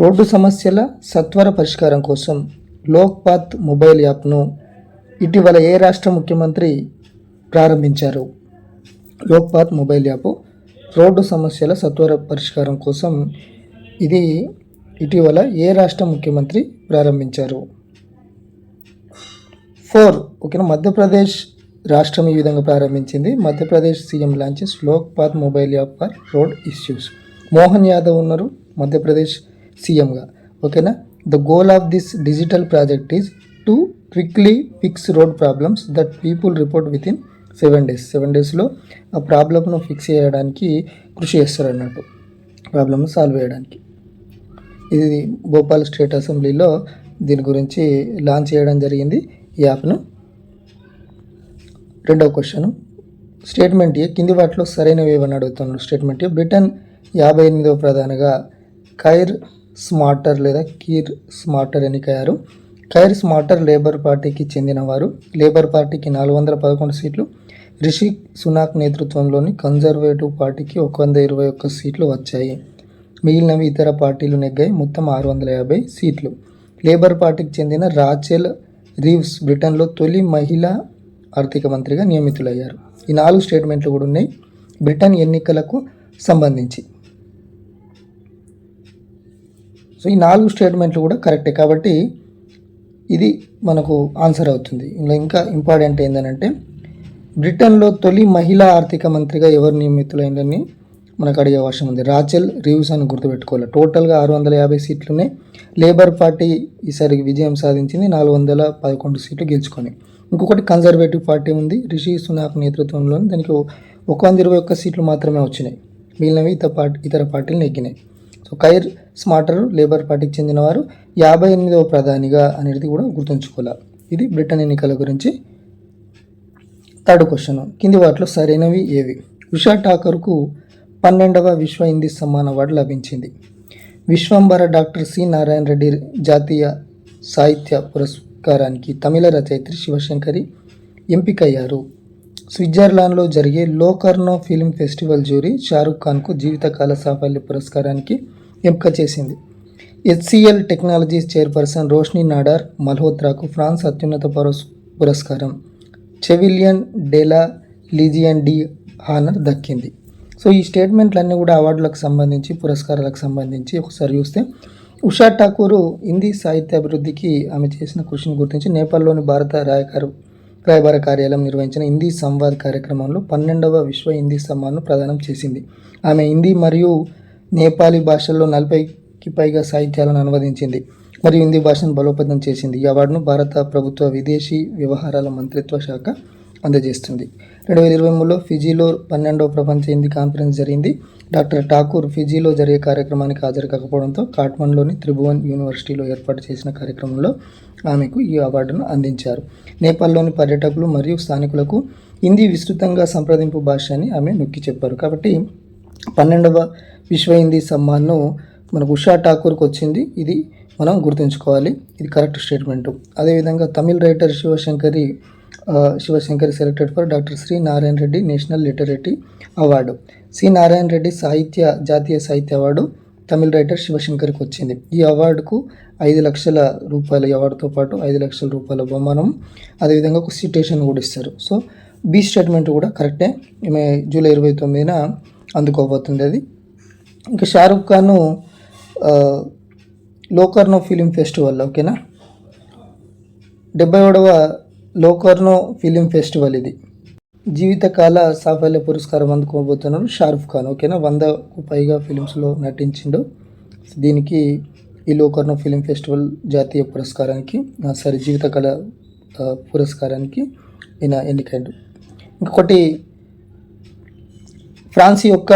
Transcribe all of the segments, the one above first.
Road సమస్యల సత్వర పరిష్కారం కోసం లోక్పాత్ మొబైల్ యాప్ను ఇటీవల ఏ రాష్ట్ర ముఖ్యమంత్రి ప్రారంభించారు? లోక్పాత్ మొబైల్ యాప్ రోడ్డు సమస్యల సత్వర పరిష్కారం కోసం ఇది ఇటీవల ఏ రాష్ట్ర ముఖ్యమంత్రి ప్రారంభించారు? ఫోర్. ఓకేనా? మధ్యప్రదేశ్ రాష్ట్రం ఈ విధంగా ప్రారంభించింది. Madhya Pradesh CM launches Lokpath mobile app for road issues. Mohan Yadav ఉన్నారు. మధ్యప్రదేశ్ సీఎంగా. ఓకేనా? The goal of this digital project is to quickly fix road problems that people report within seven days seven డేస్లో ఆ ప్రాబ్లమ్ను fix చేయడానికి కృషి చేస్తారు అన్నట్టు. ప్రాబ్లమ్ను solve చేయడానికి. ఇది భోపాల్ స్టేట్ అసెంబ్లీలో దీని గురించి లాంచ్ చేయడం జరిగింది ఈ యాప్ను. రెండవ క్వశ్చన్. స్టేట్మెంట్ ఏ కింది వాటిలో సరైనవి ఏమని అడుగుతున్నాడు? స్టేట్మెంట్ ఏ బ్రిటన్ యాభై ఎనిమిదవ ప్రధానిగా కైర్ స్మార్టర్ లేదా కీర్ స్మార్టర్ ఎన్నికయ్యారు. కైర్ స్మార్టర్ లేబర్ పార్టీకి చెందినవారు. లేబర్ పార్టీకి నాలుగు వందల పదకొండు సీట్లు. రిషి సునాక్ నేతృత్వంలోని కన్జర్వేటివ్ పార్టీకి ఒక వంద ఇరవై ఒక్క సీట్లు వచ్చాయి. మిగిలినవి ఇతర పార్టీలు నెగ్గాయి. మొత్తం ఆరు వందల యాభై సీట్లు. లేబర్ పార్టీకి చెందిన రాచెల్ రీవ్స్ బ్రిటన్లో తొలి మహిళా ఆర్థిక మంత్రిగా నియమితులయ్యారు. ఈ నాలుగు స్టేట్మెంట్లు కూడా ఉన్నాయి. బ్రిటన్ ఎన్నికలకు సంబంధించి. సో ఈ నాలుగు స్టేట్మెంట్లు కూడా కరెక్టే. కాబట్టి ఇది మనకు ఆన్సర్ అవుతుంది. ఇంకా ఇంకా ఇంపార్టెంట్ ఏంటంటే బ్రిటన్లో తొలి మహిళా ఆర్థిక మంత్రిగా ఎవరు నియమితులైందని మనకు అడిగే అవకాశం ఉంది. రాచెల్ రివ్యూస్ అని గుర్తుపెట్టుకోవాలి. టోటల్గా ఆరు వందల యాభై సీట్లునే లేబర్ పార్టీ ఈసారి విజయం సాధించింది. నాలుగు వందల పదకొండు సీట్లు గెలుచుకొని. ఇంకొకటి కన్జర్వేటివ్ పార్టీ ఉంది. రిషి సునాక్ నేతృత్వంలోని దానికి ఒక వంద ఇరవై ఒక్క సీట్లు మాత్రమే వచ్చినాయి. మిగిలినవి ఇతర పార్టీ ఇతర పార్టీలు నెగ్గినాయి సో కైర్ స్మార్టర్ లేబర్ పార్టీకి చెందినవారు యాభై ఎనిమిదవ ప్రధానిగా అనేది కూడా గుర్తుంచుకోవాలి. ఇది బ్రిటన్ ఎన్నికల గురించి థర్డ్ క్వశ్చన్. కింది వాటిలో సరైనవి ఏవి? ఉషా ఠాకర్కు పన్నెండవ విశ్వ హిందీ సమ్మాన్ అవార్డు లభించింది. విశ్వంబర డాక్టర్ సి నారాయణ రెడ్డి జాతీయ సాహిత్య పురస్కారానికి తమిళ రచయిత్రి శివశంకరి ఎంపికయ్యారు. స్విట్జర్లాండ్లో జరిగే Locarno film festival jury Shahrukh ఖాన్కు జీవితకాల సాఫల్య పురస్కారానికి ఎంపిక చేసింది. HCL technologies chairperson Roshni Nadar మల్హోత్రాకు France అత్యున్నత పురస్ పురస్కారం. Chevalier de la Legion de honour దక్కింది. సో ఈ స్టేట్మెంట్లన్నీ కూడా అవార్డులకు సంబంధించి పురస్కారాలకు సంబంధించి ఒకసారి చూస్తే ఉషా ఠాకూర్ హిందీ సాహిత్య అభివృద్ధికి ఆమె చేసిన కృషిని గుర్తించి నేపాల్లోని భారత రాయకారు రాయబార కార్యాలయం నిర్వహించిన హిందీ సంవాద్ కార్యక్రమంలో పన్నెండవ విశ్వ హిందీ సమ్మాన్ను ప్రదానం చేసింది. ఆమె హిందీ మరియు నేపాలీ భాషల్లో నలభైకి పైగా సాహిత్యాలను అనువదించింది మరియు హిందీ భాషను బలోపేతం చేసింది. ఈ అవార్డును భారత ప్రభుత్వ విదేశీ వ్యవహారాల మంత్రిత్వ శాఖ అందజేస్తుంది. రెండు వేల ఇరవై మూడులో ఫిజీలో పన్నెండవ ప్రపంచ హిందీ కాన్ఫరెన్స్ జరిగింది. డాక్టర్ ఠాకూర్ ఫిజీలో జరిగే కార్యక్రమానికి హాజరు కాకపోవడంతో కాట్మండ్లోని త్రిభువన్ యూనివర్సిటీలో ఏర్పాటు చేసిన కార్యక్రమంలో ఆమెకు ఈ అవార్డును అందించారు. నేపాల్లోని పర్యాటకులు మరియు స్థానికులకు హిందీ విస్తృతంగా సంప్రదింపు భాష అని ఆమె నొక్కి చెప్పారు. కాబట్టి పన్నెండవ విశ్వ హిందీ సమ్మాన్ను మనకు ఉషా ఠాకూర్కి వచ్చింది. ఇది మనం గుర్తుంచుకోవాలి. ఇది కరెక్ట్ స్టేట్మెంటు. అదేవిధంగా Tamil writer Sivasankari Sivasankar selected for doctor Shri Narayana Reddy national literary award C Narayana Reddy సాహిత్య జాతీయ సాహిత్య అవార్డు తమిళ రైటర్ శివశంకర్కి వచ్చింది. ఈ అవార్డుకు ఐదు లక్షల రూపాయల అవార్డుతో పాటు ఐదు లక్షల రూపాయల బహుమానం అదేవిధంగా ఒక సిటేషన్ కూడా ఇస్తారు. సో బి స్టేట్మెంట్ కూడా కరెక్టే ఈమె జూలై ఇరవై తొమ్మిదిన అందుకోబోతుంది అది. ఇంకా Shahrukh Khan Locarno film festival ఓకేనా? డెబ్బై ఏడవ లోకర్నో ఫిలిం ఫెస్టివల్ ఇది. జీవితకాల సాఫల్య పురస్కారం అందుకోబోతున్నాడు షారుఖ్ ఖాన్ ఓకేనా? వందకు పైగా ఫిలిమ్స్లో నటించిండు. దీనికి ఈ లోకర్నో ఫిలిం ఫెస్టివల్ జాతీయ పురస్కారానికి సారీ జీవితకాల పురస్కారానికి ఈయన ఎన్నికైండు. ఇంకొకటి ఫ్రాన్స్ యొక్క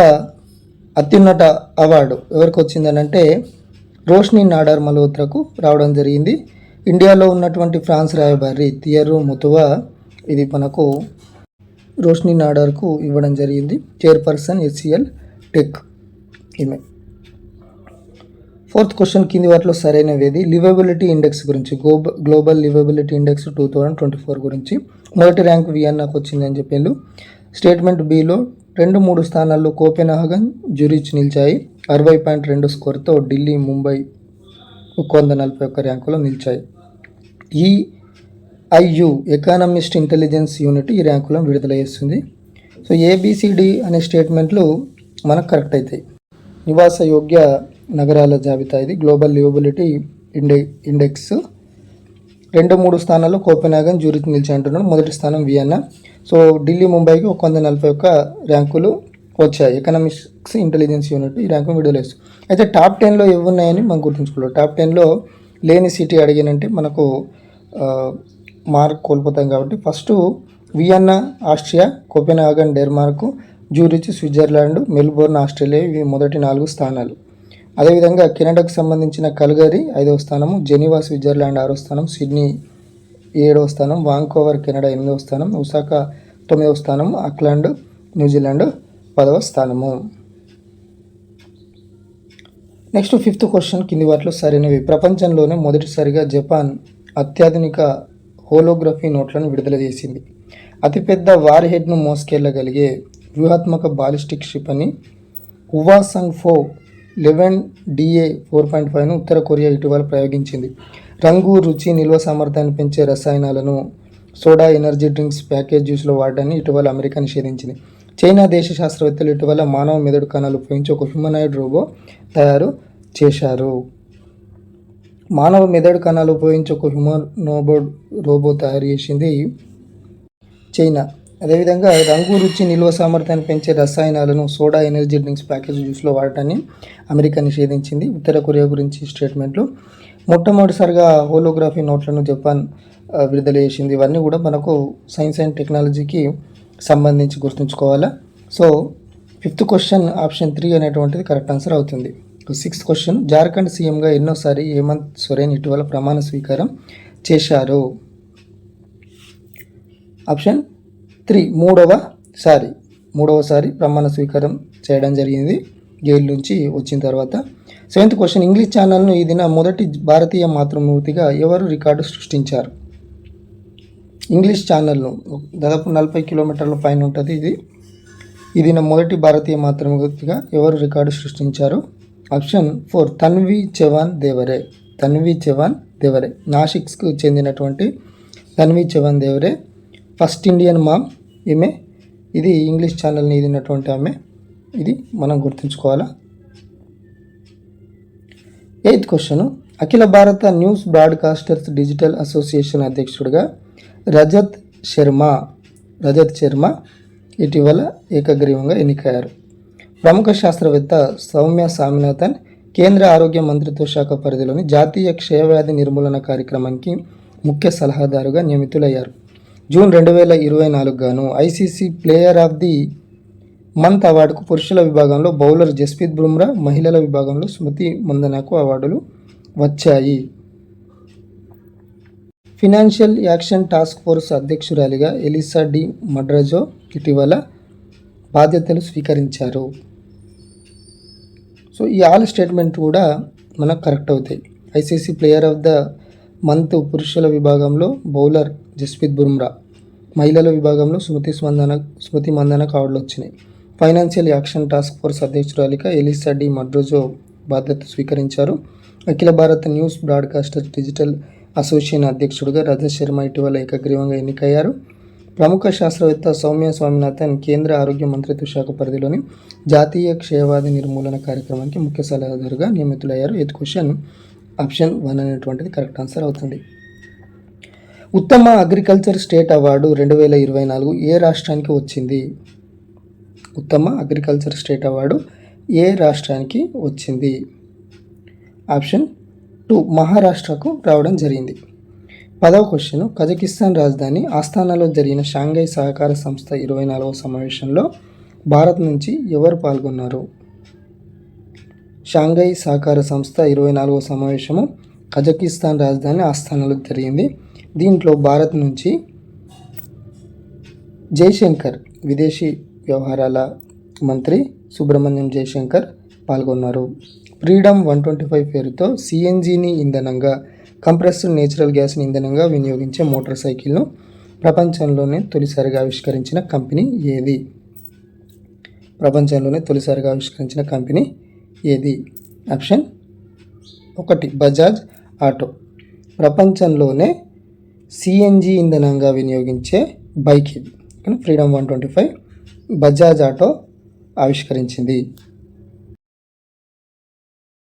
అత్యున్నత అవార్డు ఎవరికి వచ్చిందనంటే రోష్ని నాడార్ మల్హోత్రాకు రావడం జరిగింది. ఇండియాలో ఉన్నటువంటి ఫ్రాన్స్ రాయబారి థియరు ముతువా ఇది మనకు రోష్ని నాడార్కు ఇవ్వడం జరిగింది. చైర్పర్సన్ ఎస్సిఎల్ టెక్ ఈమె. ఫోర్త్ క్వశ్చన్ కింది వాటిలో సరైనవేది లివబిలిటీ ఇండెక్స్ గురించి గ్లోబ global liveability index two thousand twenty four గురించి. మొదటి ర్యాంక్ వియన్నాకు వచ్చిందని చెప్పిండు స్టేట్మెంట్ బిలో రెండు మూడు స్థానాల్లో కోపెనహగన్ జురిచ్ నిలిచాయి. అరవై పాయింట్ రెండు స్కోర్తో ఢిల్లీ ముంబై ఒక వంద నలభై ఒక్క ర్యాంకులో నిలిచాయి. ఈ ఐయు ఎకానమిస్ట్ ఇంటెలిజెన్స్ యూనిట్ ఈ ర్యాంకులను విడుదల చేస్తుంది. సో ఏబిసిడి అనే స్టేట్మెంట్లు మనకు కరెక్ట్ అవుతాయి నివాస యోగ్య నగరాల జాబితా ఇది. గ్లోబల్ లివబిలిటీ ఇండె ఇండెక్స్. రెండు మూడు స్థానాల్లో కోపెనాగన్ జ్యూరిత్ నిలిచి అంటున్నాడు. మొదటి స్థానం వియన్నా సో ఢిల్లీ ముంబైకి ఒక వంద నలభై ఒక్క ర్యాంకులు వచ్చాయి. ఎకనామిక్స్ ఇంటెలిజెన్స్ యూనిట్ ఈ ర్యాంకు విడుదల అయితే టాప్ టెన్లో ఏవి ఉన్నాయని మనం గుర్తుంచుకోవాలి. టాప్ టెన్లో లేని సిటీ అడిగానంటే మనకు మార్క్ కోల్పోతాం కాబట్టి first Vienna Austria Copenhagen Denmark Zurich Switzerland Melbourne Australia ఇవి మొదటి నాలుగు స్థానాలు. అదేవిధంగా కెనడాకు సంబంధించిన కల్గరీ ఐదవ స్థానము జెనీవా స్విట్జర్లాండ్ ఆరో స్థానం సిడ్నీ ఏడవ స్థానం వాంకోవర్ కెనడా ఎనిమిదవ స్థానం ఉసాకా తొమ్మిదవ స్థానం అక్లాండ్ న్యూజిలాండ్ పదవ స్థానము. నెక్స్ట్ ఫిఫ్త్ క్వశ్చన్ కింది వాటిలో సరైనవి. ప్రపంచంలోనే మొదటిసారిగా జపాన్ అత్యాధునిక హోలోగ్రఫీ నోట్లను విడుదల చేసింది. అతిపెద్ద వార్ హెడ్ను మోసుకెళ్ళగలిగే వ్యూహాత్మక బాలిస్టిక్ షిప్ అని ఉవాసంగ్ ఫో లెవెన్ డిఏ ఫోర్ పాయింట్ ఫైవ్ను ఉత్తర కొరియా ఇటీవల ప్రయోగించింది. రంగు రుచి నిల్వ సామర్థ్యాన్ని పెంచే రసాయనాలను సోడా ఎనర్జీ డ్రింక్స్ ప్యాకేజ్ జ్యూస్లో వాడడాన్ని ఇటీవల అమెరికా నిషేధించింది. చైనా దేశ శాస్త్రవేత్తలు ఇటీవల మానవ మెదడు కణాలు ఉపయోగించి ఒక హ్యూమనాయిడ్ రోబో తయారు చేశారు. మానవ మెదడు కణాలు ఉపయోగించి ఒక హ్యూమనోబోడ్ రోబో తయారు చేసింది చైనా. అదేవిధంగా రంగు రుచి నిల్వ సామర్థ్యాన్ని పెంచే రసాయనాలను సోడా ఎనర్జీ డ్రింక్స్ ప్యాకేజ్ జ్యూస్లో వాడటాన్ని అమెరికా నిషేధించింది. ఉత్తర కొరియా గురించి స్టేట్మెంట్లు. మొట్టమొదటిసారిగా హోలోగ్రఫీ నోట్లను జపాన్ విడుదల చేసింది. ఇవన్నీ కూడా మనకు సైన్స్ అండ్ టెక్నాలజీకి సంబంధించి గుర్తుంచుకోవాలా? So fifth question option three అనేటువంటిది కరెక్ట్ ఆన్సర్ అవుతుంది. సిక్స్త్ క్వశ్చన్ జార్ఖండ్ సీఎంగా ఎన్నోసారి హేమంత్ సొరేన్ ఇటీవల ప్రమాణ స్వీకారం చేశారు? ఆప్షన్ త్రీ మూడవ సారి మూడవసారి ప్రమాణ స్వీకారం చేయడం జరిగింది జైలు నుంచి వచ్చిన తర్వాత. సెవెంత్ క్వశ్చన్ ఇంగ్లీష్ ఛానల్ను ఈ దిన మొదటి భారతీయ మాతృమూర్తిగా ఎవరు రికార్డు సృష్టించారు? ఇంగ్లీష్ ఛానల్ను. దాదాపు నలభై కిలోమీటర్ల పైన ఉంటుంది ఇది. ఇది నా మొదటి భారతీయ మాతృమూర్తిగా ఎవరు రికార్డు సృష్టించారు? Option four Tanvi Chavan Devare. Tanvi Chavan Devare. నాసిక్స్కు చెందినటువంటి Tanvi Chavan Devare. First Indian mom ఈమె. ఇది ఇంగ్లీష్ ఛానల్ని ఇదినటువంటి ఆమె. ఇది మనం గుర్తుంచుకోవాలా? Eighth question. అఖిల భారత న్యూస్ బ్రాడ్కాస్టర్స్ డిజిటల్ అసోసియేషన్ అధ్యక్షుడిగా రజత్ శర్మ. రజత్ శర్మ ఇటీవల ఏకగ్రీవంగా ఎన్నికయ్యారు. ప్రముఖ శాస్త్రవేత్త సౌమ్య స్వామినాథన్ కేంద్ర ఆరోగ్య మంత్రిత్వ శాఖ పరిధిలోని జాతీయ క్షయవ్యాధి నిర్మూలన కార్యక్రమానికి ముఖ్య సలహాదారుగా నియమితులయ్యారు. జూన్ రెండు వేల ఇరవై నాలుగు గాను ICC player of the month అవార్డుకు పురుషుల విభాగంలో బౌలర్ జస్ప్రీత్ బుమ్రా మహిళల విభాగంలో స్మృతి మందనకు అవార్డులు వచ్చాయి. ఫినాన్షియల్ యాక్షన్ టాస్క్ ఫోర్స్ అధ్యక్షురాలిగా ఎలిసా డి మడ్రజో ఇటీవల బాధ్యతలు స్వీకరించారు. సో ఈ ఆల్ స్టేట్మెంట్ కూడా మనకు కరెక్ట్ అవుతాయి. ICC player of the month పురుషుల విభాగంలో బౌలర్ జస్ప్రీత్ బుమ్రా మహిళల విభాగంలో స్మృతి స్పందన స్మృతి మందన కార్డులు వచ్చినాయి. ఫైనాన్షియల్ యాక్షన్ టాస్క్ ఫోర్స్ అధ్యక్షురాలిగా ఎలిసా డి మడ్రోజో బాధ్యత స్వీకరించారు. అఖిల భారత న్యూస్ బ్రాడ్కాస్టర్ డిజిటల్ అసోసియేషన్ అధ్యక్షుడిగా రజత్ శర్మ ఇటీవల ఏకగ్రీవంగా ఎన్నికయ్యారు. ప్రముఖ శాస్త్రవేత్త సౌమ్య స్వామినాథన్ కేంద్ర ఆరోగ్య మంత్రిత్వ శాఖ పరిధిలోని జాతీయ క్షయవాది నిర్మూలన కార్యక్రమానికి ముఖ్య సలహాదారుగా నియమితులయ్యారు. ఎత్ క్వశ్చన్ ఆప్షన్ వన్ అనేటువంటిది కరెక్ట్ ఆన్సర్ అవుతుంది. ఉత్తమ అగ్రికల్చర్ స్టేట్ అవార్డు రెండు వేల ఇరవై నాలుగు ఏ రాష్ట్రానికి వచ్చింది? ఉత్తమ అగ్రికల్చర్ స్టేట్ అవార్డు ఏ రాష్ట్రానికి వచ్చింది? ఆప్షన్ టూ మహారాష్ట్రకు రావడం జరిగింది. పదవ క్వశ్చన్ కజకిస్తాన్ రాజధాని ఆస్థానాలో జరిగిన షాంఘై సహకార సంస్థ ఇరవై నాలుగవ సమావేశంలో భారత్ నుంచి ఎవరు పాల్గొన్నారు? షాంఘై సహకార సంస్థ ఇరవై నాలుగవ సమావేశము కజకిస్తాన్ రాజధాని ఆస్థానాలో జరిగింది. దీంట్లో భారత్ నుంచి జైశంకర్ విదేశీ వ్యవహారాల మంత్రి సుబ్రహ్మణ్యం జైశంకర్ పాల్గొన్నారు. ఫ్రీడమ్ వన్ ట్వంటీ ఫైవ్ పేరుతో సిఎన్జిని ఇంధనంగా కంప్రెస్డ్ నేచురల్ గ్యాస్ని ఇంధనంగా వినియోగించే మోటార్ సైకిల్ను ప్రపంచంలోనే తొలిసారిగా ఆవిష్కరించిన కంపెనీ ఏది? ప్రపంచంలోనే తొలిసారిగా ఆవిష్కరించిన కంపెనీ ఏది? ఆప్షన్ ఒకటి బజాజ్ ఆటో. ప్రపంచంలోనే సిఎన్జి ఇంధనంగా వినియోగించే బైక్ ఇది. Freedom one twenty five Bajaj auto ఆవిష్కరించింది.